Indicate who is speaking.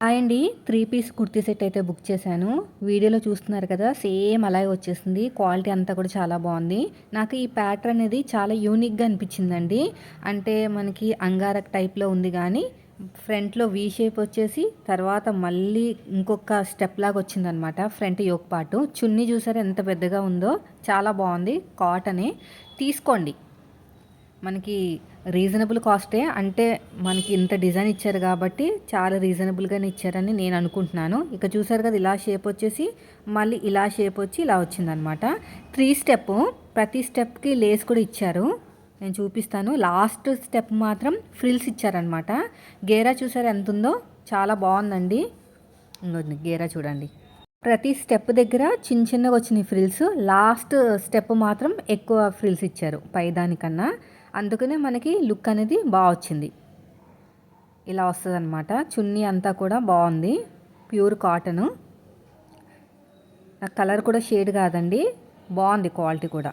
Speaker 1: Hi అండి. Three piece kurti set అయితే book చేశాను. వీడియోలో చూస్తున్నారు కదా సేమ్ అలాగే వచ్చేసింది. క్వాలిటీ అంతా కూడా చాలా బాగుంది. నాకు ఈ ప్యాటర్న్ అనేది చాలా యూనిక్గా అనిపించిందండి. అంటే మనకి అంగారక్ టైప్లో ఉంది కానీ ఫ్రంట్లో వీ షేప్ వచ్చేసి తర్వాత మళ్ళీ ఇంకొక స్టెప్ లాగా వచ్చిందనమాట ఫ్రంట్ యోక్ పాటు. చున్నీ చూసారు ఎంత పెద్దగా ఉందో? చాలా బాగుంది. కాటనే. తీసుకోండి. మనకి రీజనబుల్ కాస్టే అంటే మనకి ఇంత డిజైన్ ఇచ్చారు కాబట్టి చాలా రీజనబుల్గానే ఇచ్చారని నేను అనుకుంటున్నాను. ఇక చూసారు కదా ఇలా షేప్ వచ్చేసి మళ్ళీ ఇలా షేప్ వచ్చి ఇలా వచ్చిందనమాట త్రీ స్టెప్ ప్రతి స్టెప్కి లేస్ కూడా ఇచ్చారు. నేను చూపిస్తాను. లాస్ట్ స్టెప్ మాత్రం ఫ్రిల్స్ ఇచ్చారనమాట గేరా చూసారు ఎంత ఉందో చాలా బాగుందండి. ఇంకొంది గేరా చూడండి. ప్రతి స్టెప్ దగ్గర చిన్న చిన్నగా వచ్చినాయి ఫ్రిల్స్ లాస్ట్ స్టెప్ మాత్రం ఎక్కువ ఫ్రిల్స్ ఇచ్చారు పైదానికన్నా. అందుకనే మనకి లుక్ అనేది బాగా వచ్చింది. ఇలా వస్తుంది అనమాట చున్నీ అంతా కూడా బాగుంది. Pure cotton. కలర్ కూడా షేడ్ కాదండి. బాగుంది క్వాలిటీ కూడా.